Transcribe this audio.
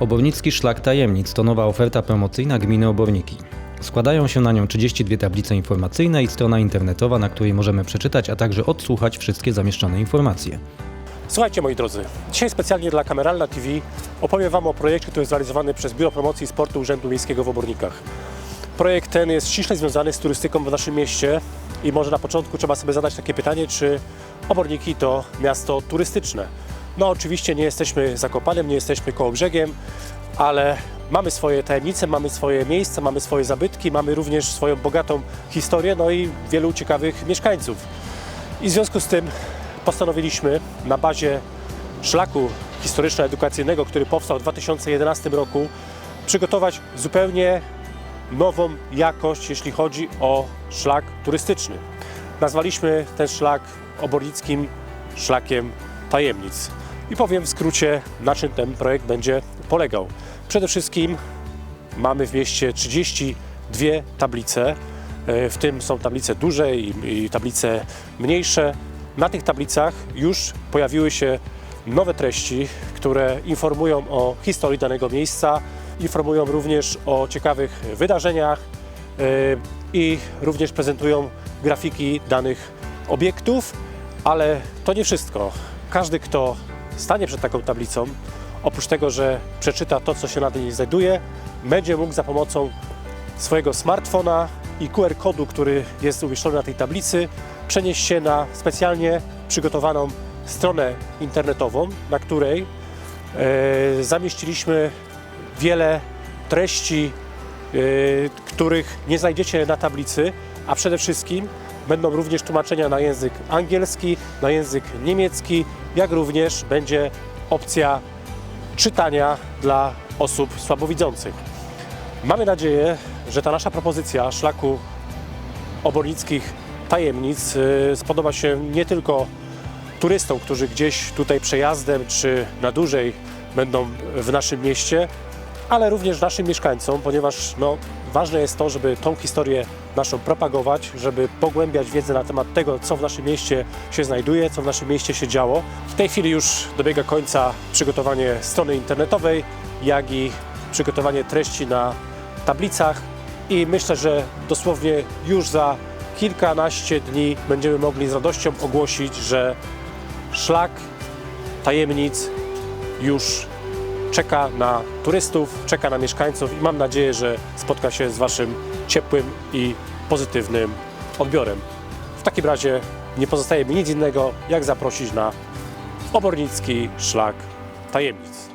Obornicki Szlak Tajemnic to nowa oferta promocyjna gminy Oborniki. Składają się na nią 32 tablice informacyjne i strona internetowa, na której możemy przeczytać, a także odsłuchać wszystkie zamieszczone informacje. Słuchajcie moi drodzy, dzisiaj specjalnie dla Kameralna TV opowiem Wam o projekcie, który jest realizowany przez Biuro Promocji i Sportu Urzędu Miejskiego w Obornikach. Projekt ten jest ściśle związany z turystyką w naszym mieście i może na początku trzeba sobie zadać takie pytanie, czy Oborniki to miasto turystyczne. No oczywiście nie jesteśmy Zakopanem, nie jesteśmy koło brzegiem, ale mamy swoje tajemnice, mamy swoje miejsca, mamy swoje zabytki, mamy również swoją bogatą historię, no i wielu ciekawych mieszkańców. I w związku z tym postanowiliśmy na bazie szlaku historyczno-edukacyjnego, który powstał w 2011 roku, przygotować zupełnie nową jakość, jeśli chodzi o szlak turystyczny. Nazwaliśmy ten szlak obornickim szlakiem tajemnic. I powiem w skrócie, na czym ten projekt będzie polegał. Przede wszystkim mamy w mieście 32 tablice, e, w tym są tablice duże i, i tablice mniejsze. Na tych tablicach już pojawiły się nowe treści, które informują o historii danego miejsca, informują również o ciekawych wydarzeniach e, i również prezentują grafiki danych obiektów, ale to nie wszystko. Każdy, kto stanie przed taką tablicą, oprócz tego, że przeczyta to, co się na niej znajduje, będzie mógł za pomocą swojego smartfona i QR kodu, który jest umieszczony na tej tablicy, przenieść się na specjalnie przygotowaną stronę internetową, na której e, zamieściliśmy wiele treści, e, których nie znajdziecie na tablicy, a przede wszystkim będą również tłumaczenia na język angielski, na język niemiecki, jak również będzie opcja czytania dla osób słabowidzących. Mamy nadzieję, że ta nasza propozycja szlaku obornickich tajemnic y, spodoba się nie tylko turystom, którzy gdzieś tutaj przejazdem czy na dłużej będą w naszym mieście, ale również naszym mieszkańcom, ponieważ no, ważne jest to, żeby tą historię naszą propagować, żeby pogłębiać wiedzę na temat tego, co w naszym mieście się znajduje, co w naszym mieście się działo. W tej chwili już dobiega końca przygotowanie strony internetowej, jak i przygotowanie treści na tablicach i myślę, że dosłownie już za kilkanaście dni będziemy mogli z radością ogłosić, że szlak tajemnic już czeka na turystów, czeka na mieszkańców i mam nadzieję, że spotka się z Waszym ciepłym i pozytywnym odbiorem. W takim razie nie pozostaje mi nic innego, jak zaprosić na obornicki szlak tajemnic.